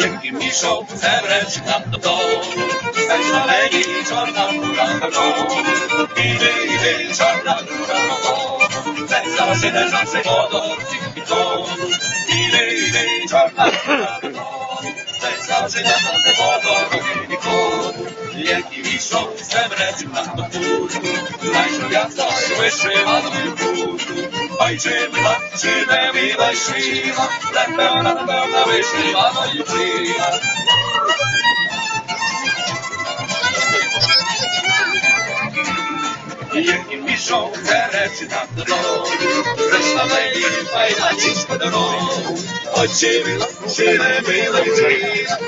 Який мішок, це вречі нам додому, Стань шалені, чорна дура додому. Іди, іди, чорна дура додому, Це завжди не завжди водо, тільки дому. Іди, іди, чорна дура додому, Не завжди водо, тільки дому. Який мішок, це вречі нам додому, Знай, що я завжди вишиваною буду. Ой, чи мила, чи не мила, шила, Напевно, напевно, вишиваною жила. Який мішок, це речі нам додому, Прийшла мені, файна чиста дорогу. Ой, чи мила, чи не мила, жила,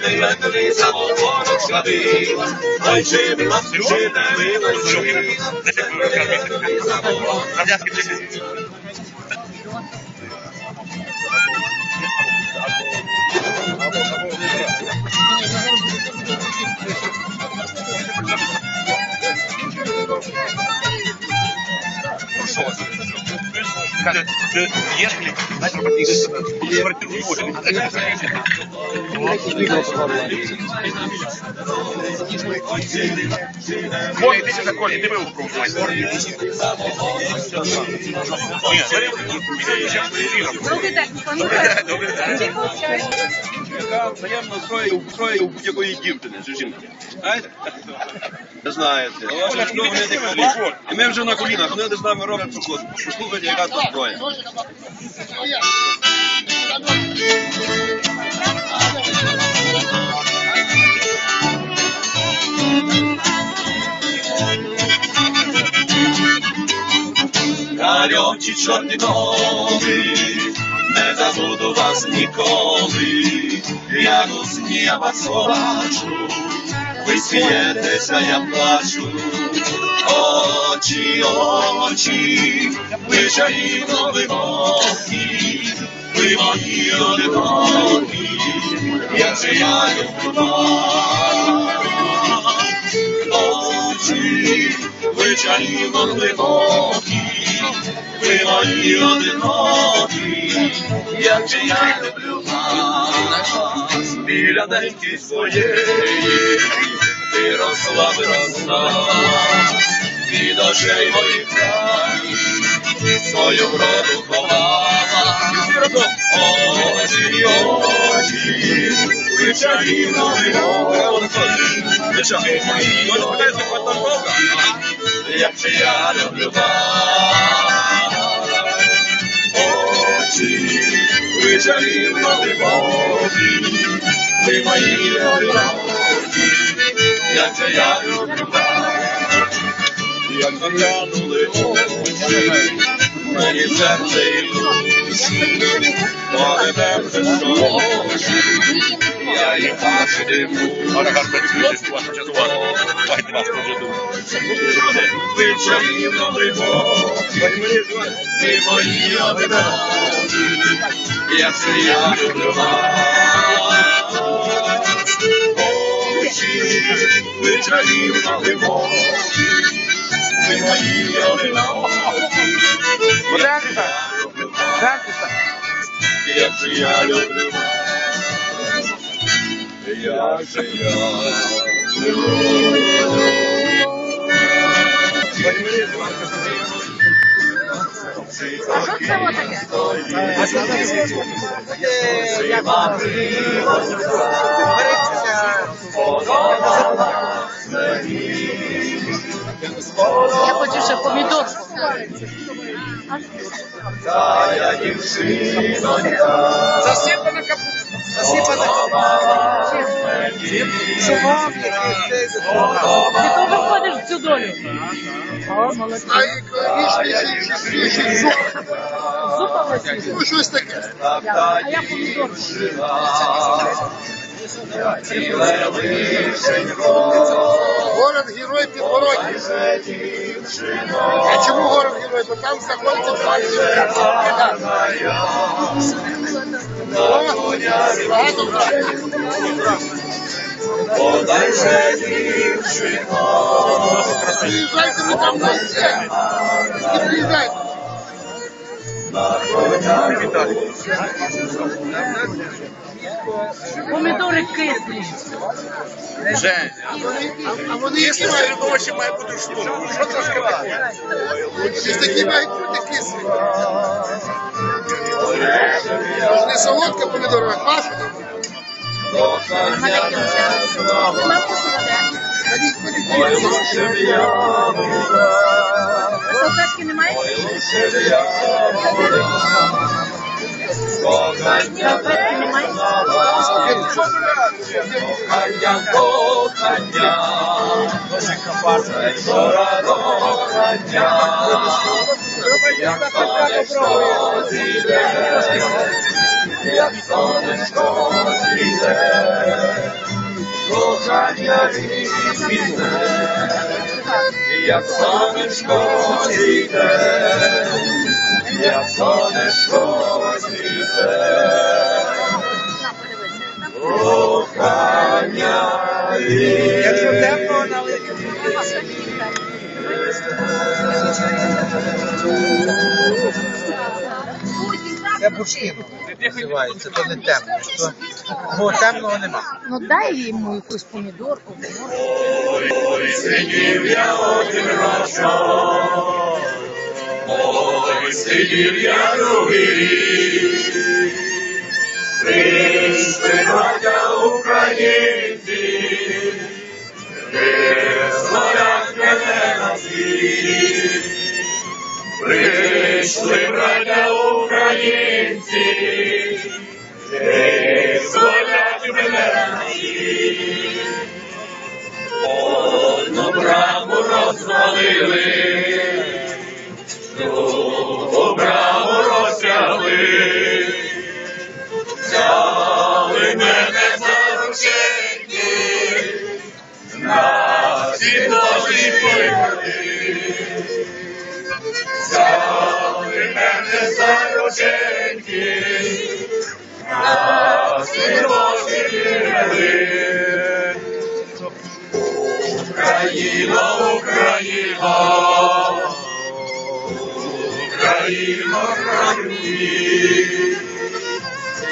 Легковий, легковий, самогонок сходила. Ой, чи мила, чи не мила, жила, Легковий, легковий, самогонок Каже, ти їш хліб, знаєш, робити квартиру може. Ой, йди сюди, Коля, ти вилку проводь. Ні, бери, іди, ще віром. Добрий день, Добрий день. Яка взаємно строє у у будь-якої дівчини чи жінки. Знаєте? Не знаєте. І ми вже на колінах, вони з нами роблять проход. Послухайте, яка тут зброя. Кальоті чорні доми, не забуду вас ніколи, у сні я вас побачу, ви смієтеся, я плачу, очі, очі, ви чарівно глибокі, ви мої одинокі, як же я люблю. Очі, ви чарівно глибокі, ви мої одинокі, як же я люблю. Вас, біля деньки своєї, ти росла виросла, від очей моїх краї, свою вроду ховала, очі, очі, ви чарівно як же я люблю вас, очі, ви чарівно глибокі, ви мої одинокі, як же я люблю. Як заглянули очі, мені серце і душі, то не темне що я їх бачити буду. Ora, гарно працюєш, вас часувати. Давайте вас поведу. Ви чарівно глибокі, ви мої одинокі, як же я люблю вас. Очі, ви чарівно глибокі, ви мої одинокі, як же я люблю вас. Як же я люблю вас. Як же я А що Я хочу ще помідор. Засипана капуста. Засипана. Ти теж входиш в цю долю? Свіжий зуб. Ну, щось таке. А я помідор. Город герой підворотні. А чому город герой? Бо там знаходиться партія. Багато дівчино. Приїжджайте ви там на. Приїжджайте. Помідори кислі. Женя. А вони які мають? Овочі має бути штука. Що трошки виходить? Вони ж такі мають бути кислі. Це не солодка помідора, а квасна. Нема вкусу воде. Ходіть, ходіть, ходіть. Салфетки немає? Салфетки немає? Кохання, кохання, вечора до як сонечко зійде, як сонечко зійде, кохання різне, як сонечко зійде, як сонечко зійде. Кохання Якщо тепло, налити. Це бурштин називається, то не темно. То, бо темного нема. Ну дай йому якусь помідорку. Ой, сидів я один разок, ой, сидів я другий рік. Прийшли браття українці, визволять мене на світ. Прийшли браття українці, визволять мене. Одну браму розвалили,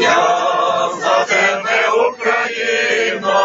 я за тебе, Україна,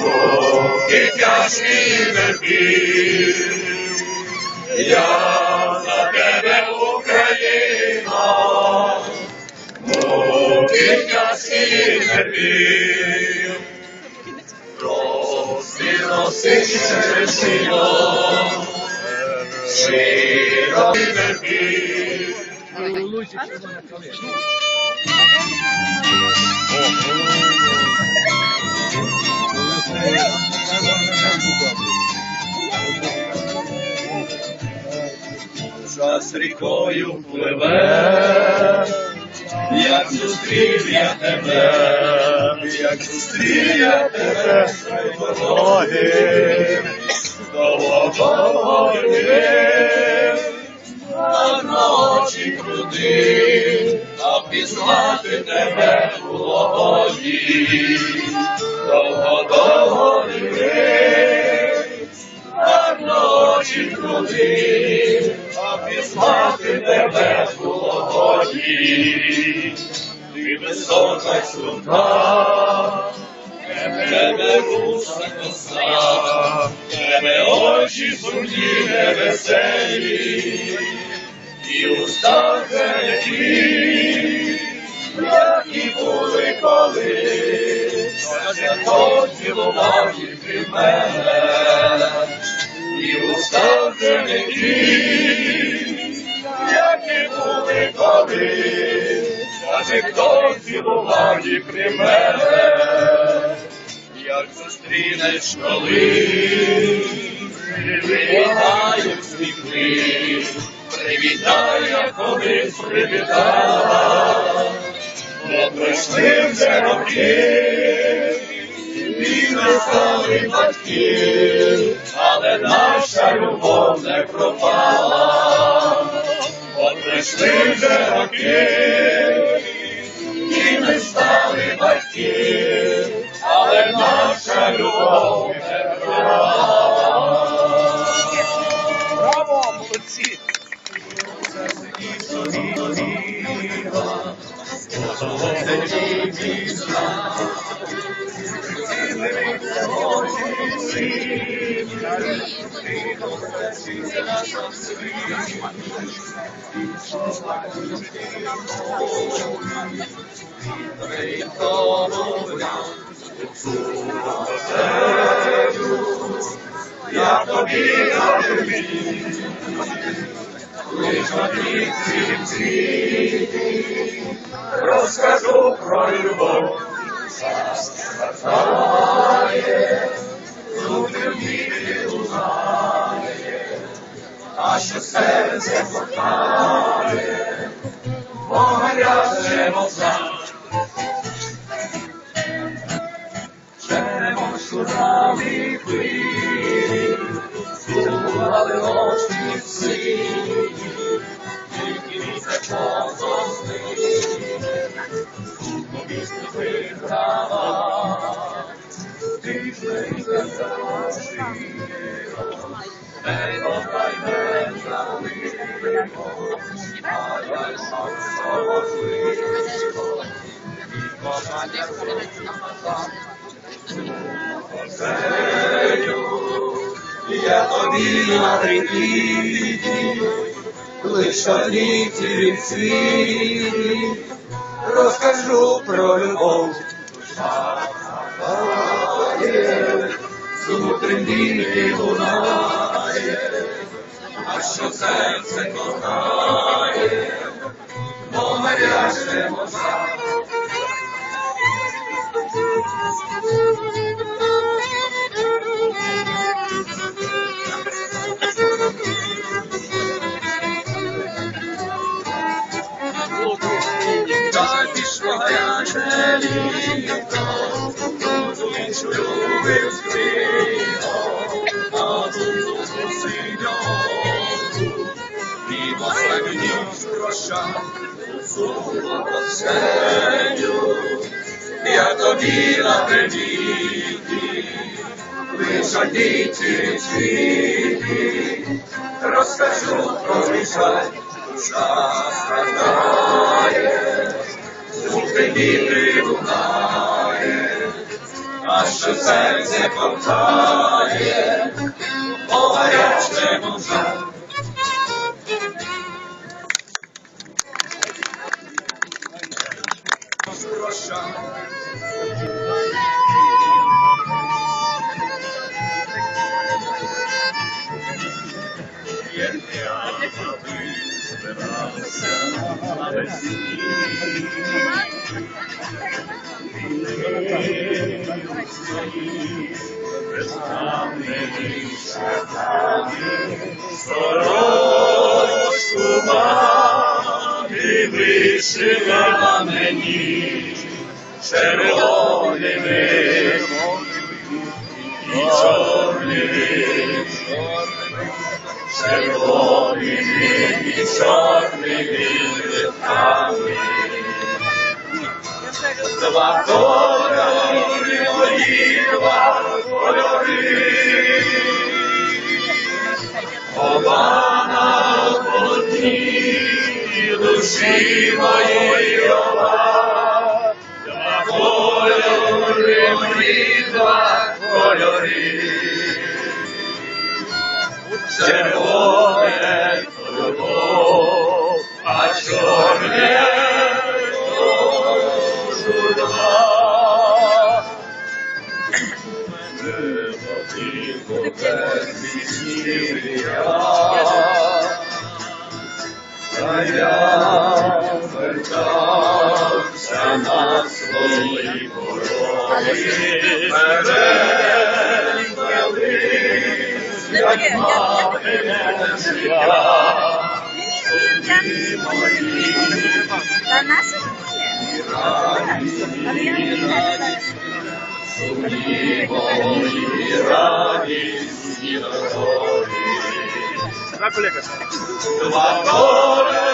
руки тяжкі терпів. Я за тебе, Україна, руки тяжкі терпів. Роси, роси, широ, широ, терпів. Час рікою пливе, як зустрів я тебе, як зустрів я тебе дороги, йти, круди, а пізнати тебе було годі, довго-довго йти, а ночі круди, а пізнати тебе було годі. Ти висока сумка, тебе руса коса, тебе очі сумні невеселі, і уста зелені, які були коли, каже, хто цілував їх від мене, і уста зелені, які були коли, каже, хто цілував їх при мене, як зустрінеш коли, привітають сміхи, як колись привітала, бо пройшли вже роки, і не стали батьки, але наша любов не пропала, бо пройшли вже роки, Я тобі на лиш на цім світі, розкажу про любов. Знає, внутрі лунає, що серце кохає, бо гаряче мовза. Черемо шуралі хвилі, Зумали очі сині, тільки вітер позосни, Сумно пісню виграва, ти ж не завжди, не добра й я тобі на трикіті, лиш одній цілім світі, розкажу про любов. Шагає, Зутрим віки лунає, а що серце кохає, бо гаряче моса. Прощав, суму я тобі на привіті, лиш одній цілій розкажу про жаль, душа страждає, звуки вітри лунає, а що серце ковтає, по гарячому жаль. Сорочку мати вишила мені червоними і чорними, червоними і чорними литками. Два кольори мої, два кольори, оба на душі два кольори, червоне любов, а чорне журба. Та я вертався на свої пороги, мамине життя. Та дороги. Два колега. Два кольори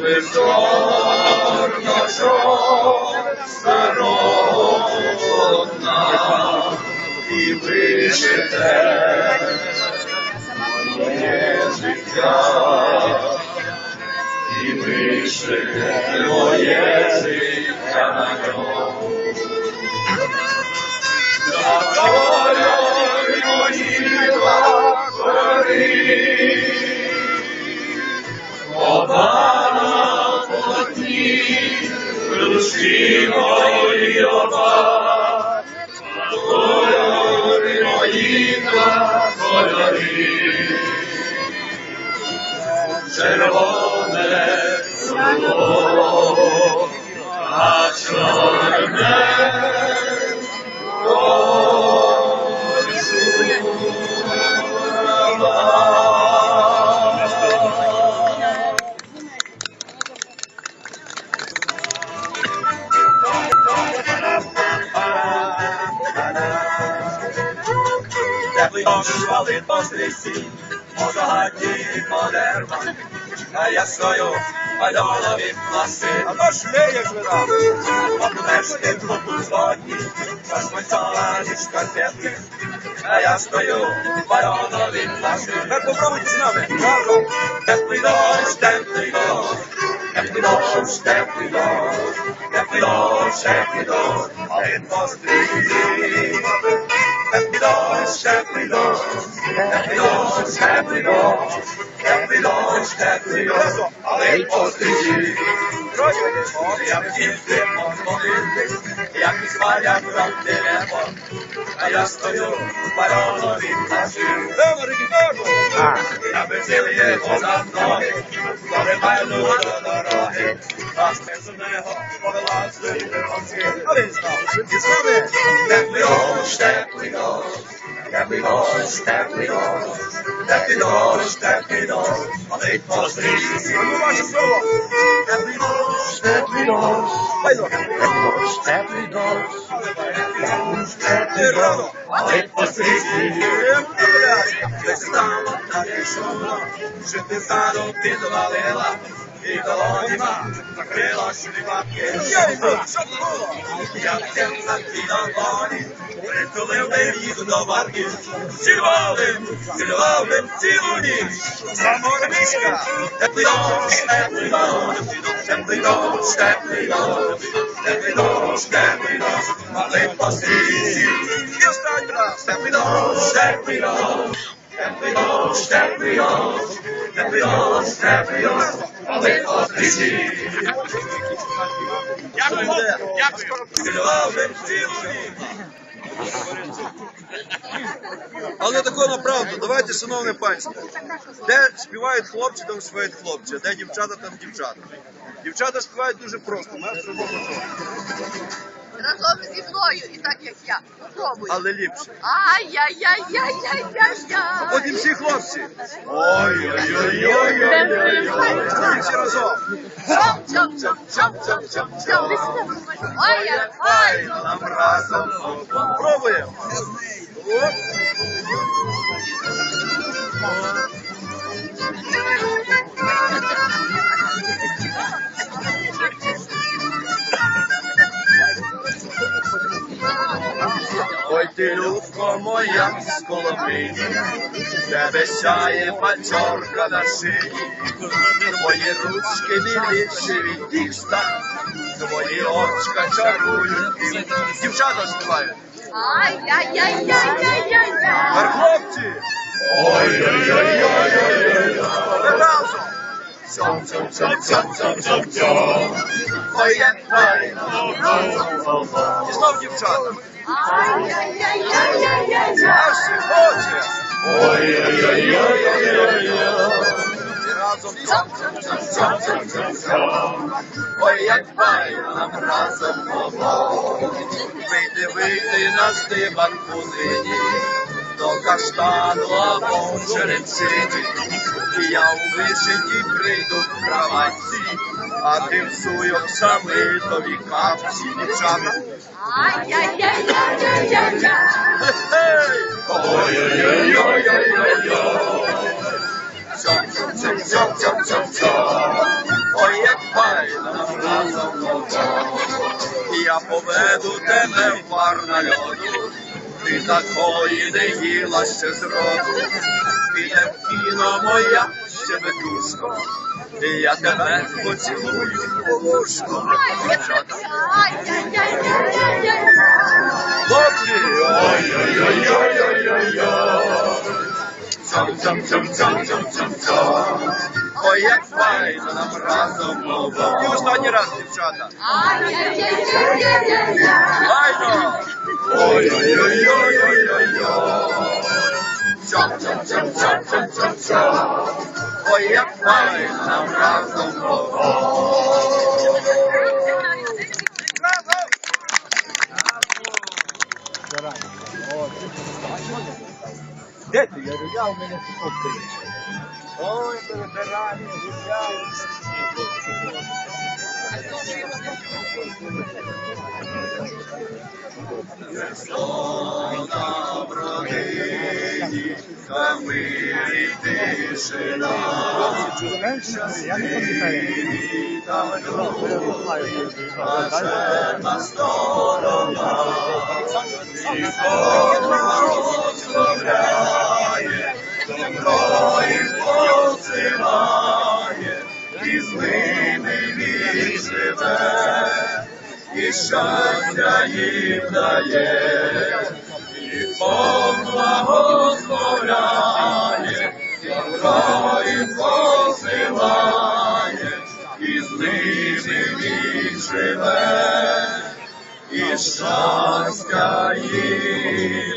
Висорно стародна і вишите моє життя, і вишите моє життя на ньому. Кольори, Обана плотні, душі мої оба, кольори мої два кольори, червоне а чорне Валить по стрічці, може гадні подерва, а я стою, пальонові пласи. А то шлеєш вина. Обмежити трупу злодні, розмальцовані шкарпетки, а я стою, пальонові пласи. Так попробуйте з нами. Теплий дощ, теплий дощ, теплий дощ, теплий дощ, теплий дощ, теплий дощ, валить по стрічці. Doors, happy doors, happy doors, happy doors, happy doors, happy doors, але пострічі. Як тільки молодити, як із варя брав дерево, а я стою в бароновій плаші. Я безсилі позад ноги, зариваю до дороги, а з повела свої випадки. А він знав, що ті слави. Теплий дощ, теплий дощ, теплий дощ, теплий дощ, теплий дощ, теплий дощ, але пострічці. Ну, ваше слово. Теплий дощ, теплий дощ, теплий дощ, теплий дощ, теплий дощ, і колоніма закрила шліпаки. Що було? Я всім на тій притулив їх до варки, цілував би цілу ніч. Мішка, теплий дощ, теплий дощ, теплий дощ, теплий дощ, теплий дощ, теплий дощ, але пострійці. І останній раз, теплий дощ, теплий дощ. Теплий дощ, теплий дощ, теплий дощ, теплий дощ, але пострійці. Цілував би цілу ніч. Але тако на правду, давайте, шановне панство. Де співають хлопці, там співають хлопці, а де дівчата, там дівчата. Дівчата співають дуже просто, зробимо то. Разом зі мною і так як я. Попробуй. але ліпше. Ай-яй-яй-яй-яй-яй. Потім всі хлопці. Ой-ой-ой-ой-ой-ой. Потім всі разом. Чом-чом-чом-чом-чом-чом. Ой, як файно. Нам разом. Пробуємо. Оп. Ой, моя, з коломині, тебе сяє пачорка на шиї, твої ручки біліші від тіста, твої очка чарують, дівчата співають. Ай-яй-яй-яй-яй-яй. Тепер хлопці! Ой-ой-ой-ой-ой-ой! Разом! Цьом-цьом-цьом-цьом-цьом-цьом! Ой, як файно! І знов дівчата! Ай-яй-яй-яй-яй-яй. хоче. Разом. Ой, як файно нам разом було. Вийди, вийди на здибан кузині, до каштану або в. І я у вишині прийду в кроватці, а ти в суйок самитові капці, дівчата. Ай-яй-яй-яй-яй-яй. Хе-хей! Ой-ой-ой-ой-ой-ой. Цьом, цьом, цьом, цьом, цьом, цьом, цьом. Ой, як файно нам разом було. Я поведу тебе в бар на льоду, ти такої не їла ще зроду. Піде в кіно моя щебетушко, і я тебе поцілую у вушко. Хлопці, цьом. Ой, як файно нам разом було. І останній раз, дівчата. Файно! Ой-ой-ой-ой-ой-ой. Ой, як файно нам разом було. Де ти? Я говорю, я у мене тут Ой, перебирали, гуляли. Вона в родині, та мирі тишина. Я не пам'ятаю. Там Блаженна сторона, нікого розслабляє, добро і посилає, і з щастя їм дає, і Бог благословляє, добро і посилає, і з ними він живе, і щастя їм